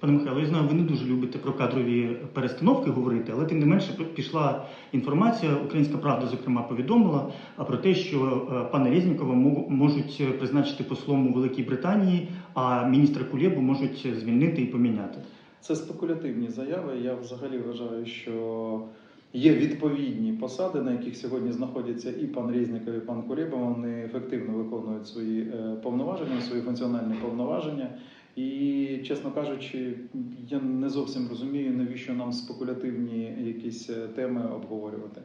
Пане Михайло, я знаю, ви не дуже любите про кадрові перестановки говорити, але тим не менше пішла інформація. Українська правда, зокрема, повідомила про те, що е, пана Резнікова можуть призначити послом у Великій Британії, а міністра Кулєбу можуть звільнити і поміняти. Це спекулятивні заяви. Я взагалі вважаю, що є відповідні посади, на яких сьогодні знаходяться і пан Резніков, і пан Кулеба. Вони ефективно виконують свої е, повноваження, свої функціональні повноваження. І, чесно кажучи, я не зовсім розумію, навіщо нам спекулятивні якісь е, теми обговорювати.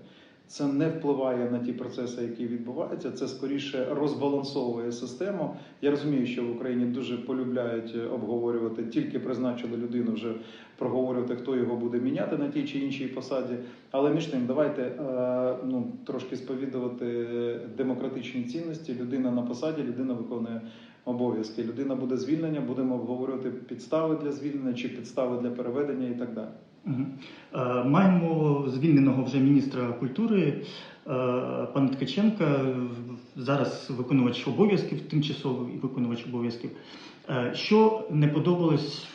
Це не впливає на ті процеси, які відбуваються. Це скоріше розбалансовує систему. Я розумію, що в Україні дуже полюбляють е, обговорювати, тільки призначили людину вже проговорювати, хто його буде міняти на тій чи іншій посаді. Але між тим, давайте е, ну трошки сповідувати демократичні цінності. Людина на посаді, людина виконує обов'язки. Людина буде звільнення, будемо обговорювати підстави для звільнення чи підстави для переведення і так далі. Е, Маємо звільненого вже міністра культури е, пана Ткаченка, зараз виконувач обов'язків, тимчасовий виконувач обов'язків. Е, Що не подобалось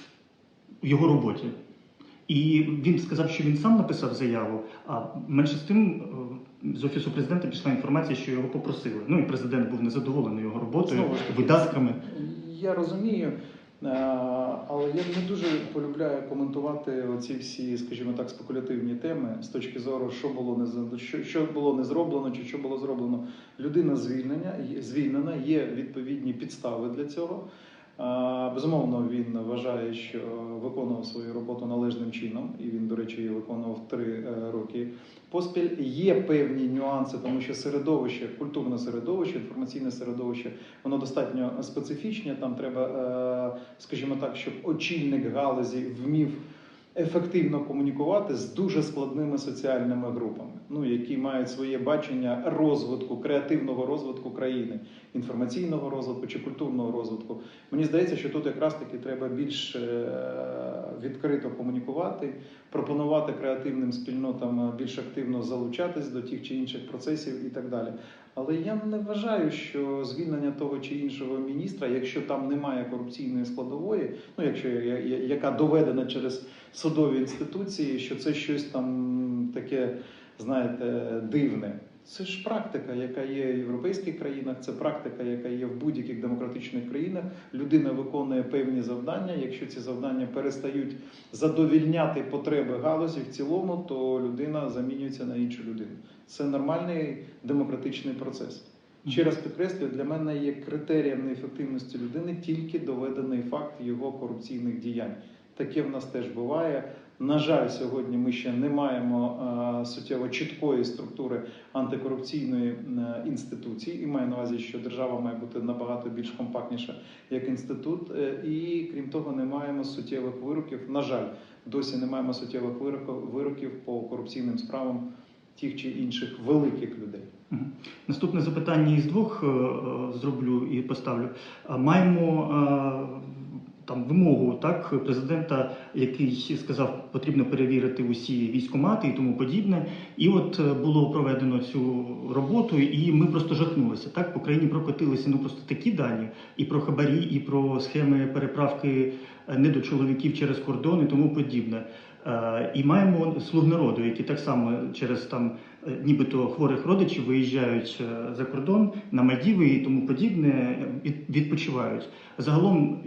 в його роботі? І він сказав, що він сам написав заяву, а менше з тим з офісу президента пішла інформація, що його попросили. Ну і президент був незадоволений його роботою, Знову ж таки, видатками. Я розумію, е, але я не дуже полюбляю коментувати оці всі, скажімо так, спекулятивні теми з точки зору, що було не з- що, що було не зроблено, чи що було зроблено. Людина звільнення звільнена, є відповідні підстави для цього. Безумовно, він вважає, що виконував свою роботу належним чином, і він, до речі, її виконував три е, роки поспіль. Є певні нюанси, тому що середовище, культурне середовище, інформаційне середовище, воно достатньо специфічне. Там треба, е, скажімо так, щоб очільник галузі вмів ефективно комунікувати з дуже складними соціальними групами, ну які мають своє бачення розвитку, креативного розвитку країни, інформаційного розвитку чи культурного розвитку. Мені здається, що тут якраз таки треба більш е, відкрито комунікувати, пропонувати креативним спільнотам е, більш активно залучатись до тих чи інших процесів і так далі. Але я не вважаю, що звільнення того чи іншого міністра, якщо там немає корупційної складової, ну якщо яка доведена через судові інституції, що це щось там таке, знаєте, дивне. Це ж практика, яка є в європейських країнах, це практика, яка є в будь-яких демократичних країнах. Людина виконує певні завдання. Якщо ці завдання перестають задовільняти потреби галузі в цілому, то людина замінюється на іншу людину. Це нормальний демократичний процес. Ще раз підкреслюю, для мене є критерієм неефективності людини тільки доведений факт його корупційних діянь. Таке в нас теж буває. На жаль, сьогодні ми ще не маємо е, суттєво чіткої структури антикорупційної е, інституції, і маю на увазі, що держава має бути набагато більш компактніша як інститут. Е, і крім того, не маємо суттєвих вироків. На жаль, досі не маємо суттєвих вироків, по корупційним справам тих чи інших великих людей. Наступне запитання із двох зроблю і поставлю. Маємо там вимогу так президента, який сказав, потрібно перевірити усі військомати і тому подібне. І от е, було проведено цю роботу, і ми просто жахнулися. Так по країні прокотилися ну просто такі дані і про хабарі, і про схеми переправки е, недочоловіків через кордон і тому подібне. Е, І маємо слуг народу, які так само через там нібито хворих родичів виїжджають за кордон на Мальдіви і тому подібне, відпочивають. Загалом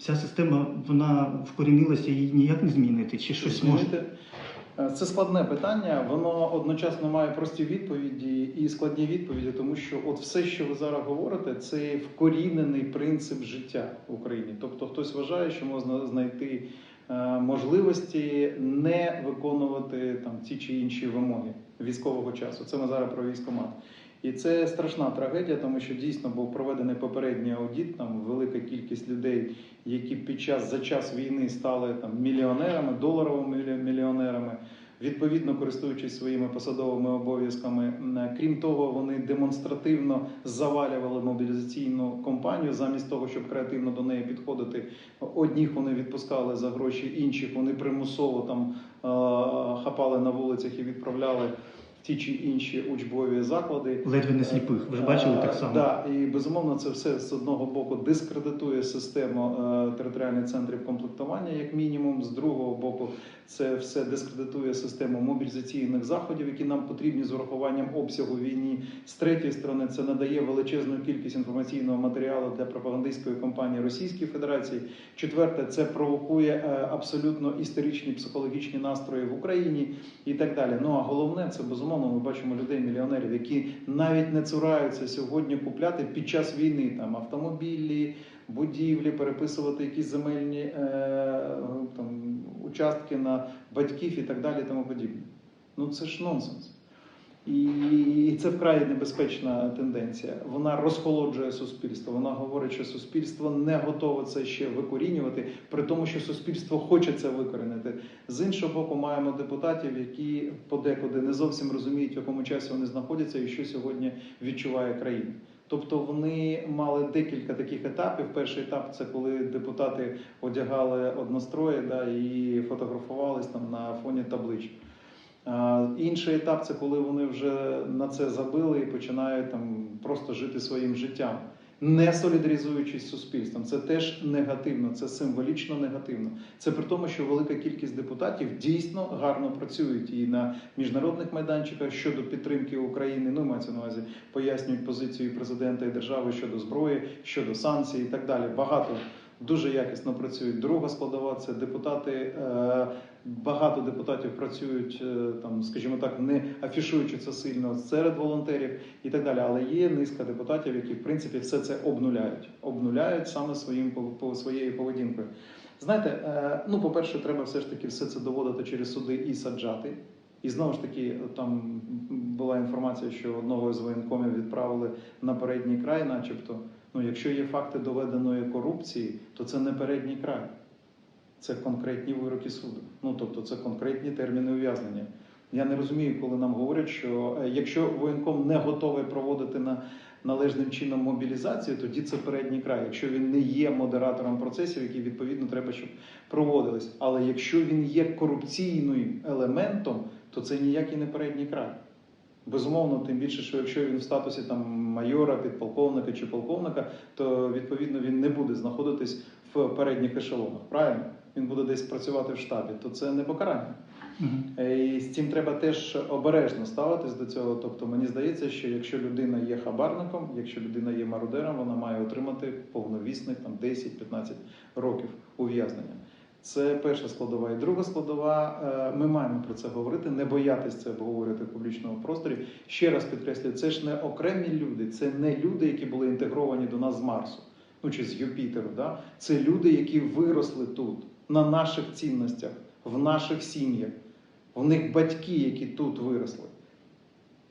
ця система вона вкорінилася її ніяк не змінити, чи щось може. Змінити? Е, Це складне питання. Воно одночасно має прості відповіді і складні відповіді, тому що от все, що ви зараз говорите, це вкорінений принцип життя в Україні. Тобто, хтось вважає, що можна знайти е, можливості не виконувати там ті чи інші вимоги військового часу. Це ми зараз про військомат. І це страшна трагедія, тому що дійсно був проведений попередній аудіт. Там велика кількість людей, які під час за час війни стали там мільйонерами, доларовими мільйонерами. Відповідно, користуючись своїми посадовими обов'язками, крім того, вони демонстративно завалювали мобілізаційну кампанію замість того, щоб креативно до неї підходити. Одніх вони відпускали за гроші, інших вони примусово там хапали на вулицях і відправляли ті чи інші учбові заклади. Ледве не сліпих. Ви ж бачили так само. Так, і безумовно це все з одного боку дискредитує систему е, територіальних центрів комплектування, як мінімум. З другого боку, це все дискредитує систему мобілізаційних заходів, які нам потрібні з урахуванням обсягу війни. З третьої сторони, це надає величезну кількість інформаційного матеріалу для пропагандистської кампанії Російської Федерації. Четверте, це провокує е, абсолютно історичні психологічні настрої в Україні і так далі. Ну а головне, це безумовно, ми бачимо людей, мільйонерів, які навіть не цураються сьогодні купляти під час війни там автомобілі, будівлі, переписувати якісь земельні е, там участки на батьків і так далі, тому подібне. Ну це ж нонсенс. І, це вкрай небезпечна тенденція. Вона розхолоджує суспільство. Вона говорить, що суспільство не готове це ще викорінювати, при тому, що суспільство хоче це викорінити. З іншого боку, маємо депутатів, які подекуди не зовсім розуміють, в якому часі вони знаходяться і що сьогодні відчуває країна. Тобто вони мали декілька таких етапів. Перший етап це коли депутати одягали однострої да, і фотографувались там на фоні табличок. Інший етап це коли вони вже на це забили і починають там просто жити своїм життям, не солідаризуючись з суспільством. Це теж негативно, це символічно негативно. Це при тому, що велика кількість депутатів дійсно гарно працюють і на міжнародних майданчиках щодо підтримки України. Ну мається на увазі пояснюють позицію президента і держави щодо зброї, щодо санкцій і так далі. Багато дуже якісно працюють. Друга складова це депутати. Е, Багато депутатів працюють е, там, скажімо так, не афішуючи це сильно серед волонтерів і так далі. Але є низка депутатів, які в принципі все це обнуляють, обнуляють саме своїм по- своєю поведінкою. Знаєте, е, ну по-перше, треба все ж таки все це доводити через суди і саджати. І знову ж таки, там була інформація, що одного з воєнкомів відправили на передній край, начебто. Ну, якщо є факти доведеної корупції, то це не передній край. Це конкретні вироки суду. Ну тобто це конкретні терміни ув'язнення. Я не розумію, коли нам говорять, що е, якщо воєнком не готовий проводити на належним чином мобілізацію, тоді це передній край. Якщо він не є модератором процесів, які відповідно треба, щоб проводились. Але якщо він є корупційним елементом, то це ніякий не передній край. Безумовно, тим більше, що якщо він в статусі там майора, підполковника чи полковника, то відповідно він не буде знаходитись в передніх ешелонах. Правильно? Він буде десь працювати в штабі, то це не покарання. Е, І з цим треба теж обережно ставитись до цього. Тобто мені здається, що якщо людина є хабарником, якщо людина є мародером, вона має отримати повновісних там 10-15 років ув'язнення. Це перша складова. І друга складова, е, ми маємо про це говорити, не боятись це обговорювати в публічному просторі. Ще раз підкреслюю, це ж не окремі люди, це не люди, які були інтегровані до нас з Марсу, ну чи з Юпітеру. Да? Це люди, які виросли тут, на наших цінностях, в наших сім'ях. У них батьки, які тут виросли,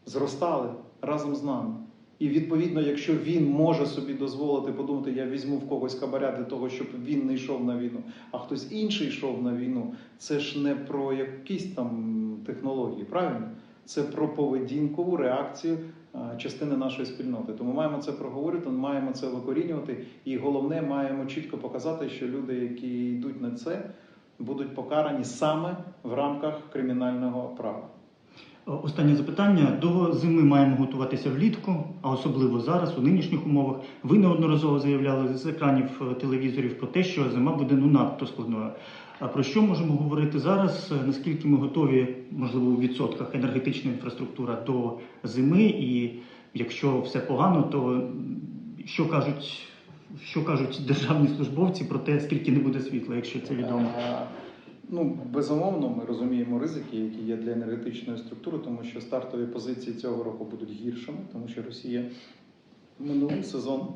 зростали разом з нами. І відповідно, якщо він може собі дозволити подумати, я візьму в когось хабаря для того, щоб він не йшов на війну, а хтось інший йшов на війну, це ж не про якісь там технології, правильно? Це про поведінкову реакцію частини нашої спільноти. Тому маємо це проговорити, маємо це викорінювати, і головне, маємо чітко показати, що люди, які йдуть на це, будуть покарані саме в рамках кримінального права. Е, Останнє запитання. До зими маємо готуватися влітку, а особливо зараз, у нинішніх умовах. Ви неодноразово заявляли з екранів е, телевізорів про те, що зима буде ну надто складною. А про що можемо говорити зараз? Е, Наскільки ми готові, можливо, у відсотках енергетична інфраструктура до зими? І якщо все погано, то що кажуть, що кажуть державні службовці про те, скільки не буде світла, якщо це відомо? Ну, безумовно, ми розуміємо ризики, які є для енергетичної структури, тому що стартові позиції цього року будуть гіршими, тому що Росія минулий сезон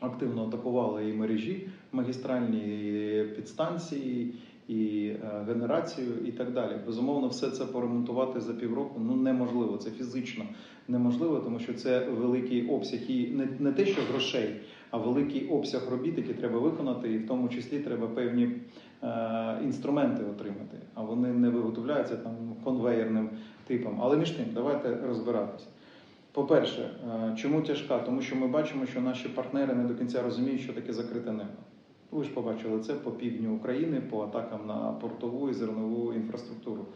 активно атакувала і мережі, магістральні і підстанції, і е, генерацію, і так далі. Безумовно, все це поремонтувати за півроку ну неможливо. Це фізично неможливо, тому що це великий обсяг і не, не те, що грошей, а великий обсяг робіт, які треба виконати, і в тому числі треба певні інструменти отримати. А вони не виготовляються там конвейерним типом. Але між тим, давайте розбиратися. По-перше, е, чому тяжка? Тому що ми бачимо, що наші партнери не до кінця розуміють, що таке закрите небо. Ви ж побачили це по півдню України, по атакам на портову і зернову інфраструктуру.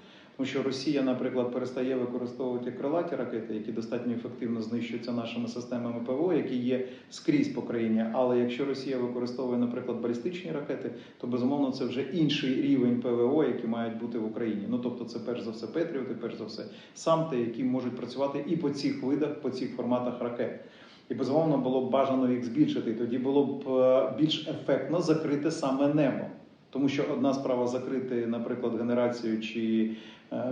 Тому що Росія, наприклад, перестає використовувати крилаті ракети, які достатньо ефективно знищуються нашими системами ПВО, які є скрізь по країні. Але якщо Росія використовує, наприклад, балістичні ракети, то безумовно це вже інший рівень ПВО, які мають бути в Україні. Ну тобто, це перш за все Петріоти, перш за все самти, які можуть працювати і по цих видах, по цих форматах ракет. І безумовно було б бажано їх збільшити. Тоді було б е, більш ефектно закрити саме небо. Тому що одна справа закрити, наприклад, генерацію чи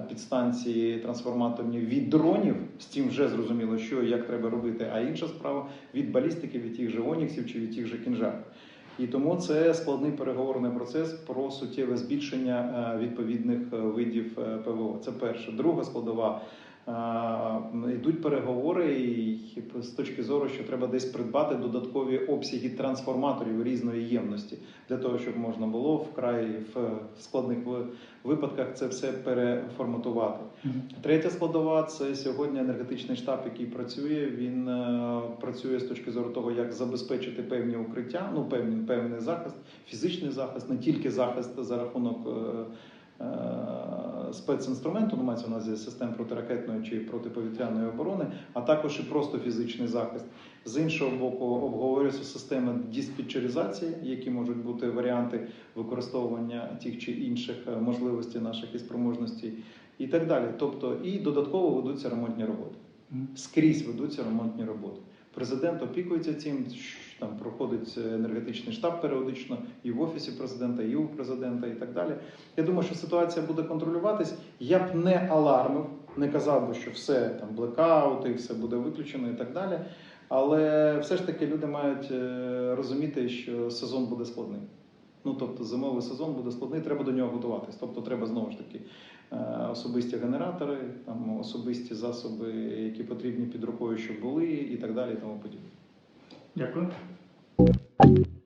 підстанції трансформаторні від дронів, з цим вже зрозуміло, що як треба робити. А інша справа від балістики, від тих же оніксів чи від тих же кінжар. І тому це складний переговорний процес про суттєве збільшення е, відповідних е, видів е, ПВО. Це перше. Друга складова. Е, Йдуть переговори і з точки зору, що треба десь придбати додаткові обсяги трансформаторів різної ємності для того, щоб можна було вкрай в складних випадках це все переформатувати. Третя складова це сьогодні енергетичний штаб, який працює. Він е, працює з точки зору того, як забезпечити певні укриття, ну певний, певний захист, фізичний захист, не тільки захист за рахунок. Спецінструменту, ну мається на увазі систем протиракетної чи протиповітряної оборони, а також і просто фізичний захист. З іншого боку, обговорюються системи диспетчеризації, які можуть бути варіанти використовування тих чи інших е, можливостей наших і спроможностей, і так далі. Тобто, і додатково ведуться ремонтні роботи. Скрізь ведуться ремонтні роботи. Президент опікується цим. Там проходить енергетичний штаб періодично і в офісі президента, і у президента, і так далі. Я думаю, що ситуація буде контролюватись. Я б не алармив, не казав би, що все там блекаути, все буде виключено і так далі. Але все ж таки люди мають е, розуміти, що сезон буде складний. Ну тобто зимовий сезон буде складний, треба до нього готуватись. Тобто треба знову ж таки е, особисті генератори, там особисті засоби, які потрібні під рукою, щоб були, і так далі, і тому подібне. Дякую. you